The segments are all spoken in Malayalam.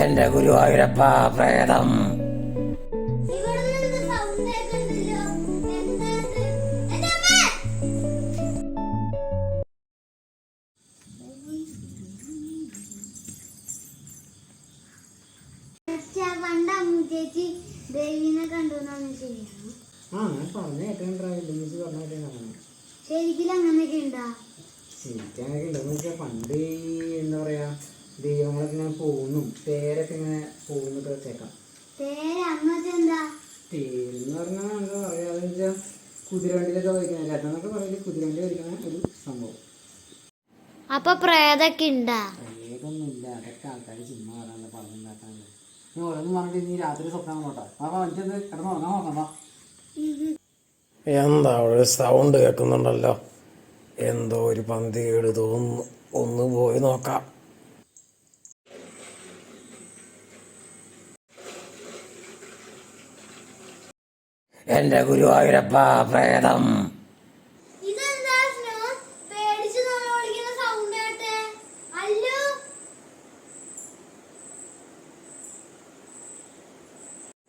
എന്റെ ഗുരുവായൂരപ്പ പ്രേതം. ചേച്ചി ദേവീനെ കണ്ടു ശരിയാണ് ആ ഞാൻ പറഞ്ഞ ശരിക്കും അങ്ങനെയൊക്കെ ഉണ്ടാ? ശരിക്കും അങ്ങനെയൊക്കെ ഉണ്ടെന്ന് വെച്ചാൽ പണ്ട് ഈ എന്താ പറയാ ദൈവങ്ങളൊക്കെ ഇങ്ങനെ പോകുന്നു പേരൊക്കെ ഇങ്ങനെ പോകുന്നൊക്കെ വെച്ചേക്കാം തേരെന്ന് അമ്മ എന്താ? പേരെന്ന് പറഞ്ഞാൽ എന്താ പറയാ അതെന്ന് വെച്ചാൽ കുതിരവണ്ടിയിലൊക്കെ വഹിക്കുന്ന രഥമെന്നൊക്കെ പറയുന്നത് കുതിരവണ്ടി വഹിക്കുന്ന ഒരു സംഭവം. അപ്പൊ പ്രേതൊക്കെ ഉണ്ടാ പ്രേതൊന്നുമില്ല. അതൊക്കെ ആൾക്കാർ ചുമ്മാ പറയാനുള്ള പറഞ്ഞുണ്ടാക്കാനുള്ള നീ ഓരോന്ന് പറഞ്ഞിട്ട് നീ രാത്രി സ്വപ്നം അപ്പൊ നോക്കണ്ട എന്താ ഒരു സൗണ്ട് കേൾക്കുന്നുണ്ടല്ലോ എന്തോ ഒരു പന്തികേട് തോന്നുന്നു. ഒന്ന് പോയി നോക്കാം. എന്റെ ഗുരുവായൂരപ്പ പ്രേതം ഇതെന്താ സ്നോ പേടിച്ച് നമ്മൾ വിളിക്കുന്ന സൗണ്ട് കേട്ടെ അല്ലോ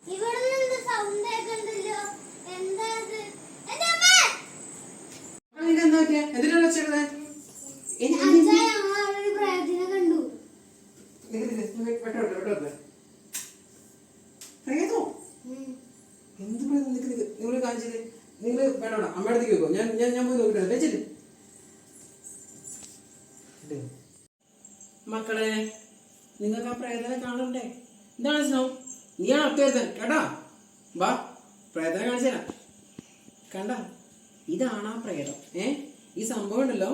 ഇവിടെ നിന്ന് സൗണ്ട് കേൾക്കുന്നില്ലോ എന്താ ഇത്? എന്റെ അമ്മേ! എന്താ പറ്റിയ എന്തിനാണ് വെച്ചേക്കുന്നത് അച്ഛാ, ഞങ്ങൾ അവിടെ ഒരു പ്രേതത്തിനെ കണ്ടു പ്രേതോ ഉം. എന്ത് പ്രേതം നിക്ക് നിക്ക് നിങ്ങൾ കാണിച്ചത് നിങ്ങൾ വേണ്ട അമ്മയുടെ വെക്കോ ഞാൻ ഞാൻ ഞാൻ പോയി നോക്കിട്ട് വെച്ചില്ലേ മക്കളെ നിങ്ങൾക്ക് ആ പ്രേതനെ കാണണ്ടേ? എന്താണ് സ്നോ നീയാണ് അത്യാവശ്യം കേട്ടാ? വാ പ്രേതനെ കാണിച്ചു തരാം. കണ്ട? ഇതാണ് ആ പ്രേതം. ഏ? ഈ സംഭവം ഉണ്ടല്ലോ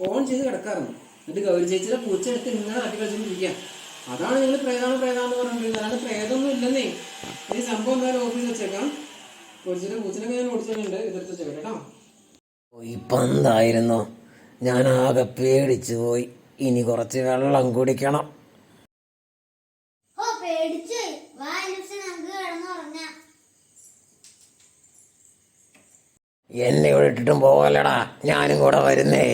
ഓൺ ചെയ്ത് കിടക്കാറുണ്ട്. എന്നിട്ട് ഗൗരി ചേച്ചിയുടെ പൂച്ച എടുത്ത് ഇങ്ങനെ തട്ടി കളിച്ചിരിക്കുക അതാണ് നിങ്ങൾ പ്രേതാണ് പ്രേതാന്ന് പറഞ്ഞിട്ടുള്ളത്. അല്ലാണ്ട് പ്രേതമൊന്നും ഇല്ലെന്നേ. ഈ സംഭവം എന്തായാലും ഓഫീസ് വെച്ചേക്കാം. പൂച്ചനൊക്കെ ഞാൻ ഓടിച്ചിട്ടുണ്ട് ഇതെടുത്ത് വെച്ചേക്കാം കേട്ടോ. ഈ പന്തായിരുന്നു. ഞാൻ ആകെ പേടിച്ചു പോയി. ഇനി കുറച്ച് വെള്ളം കുടിക്കണം. ഓ പേടിച്ചു വാ അനുസരിച്ച് നമുക്ക് കിടന്നുറങ്ങാം എന്നെ ഇവിടെ ഇട്ടിട്ടും പോകലടാ ഞാനും കൂടെ വരുന്നേ.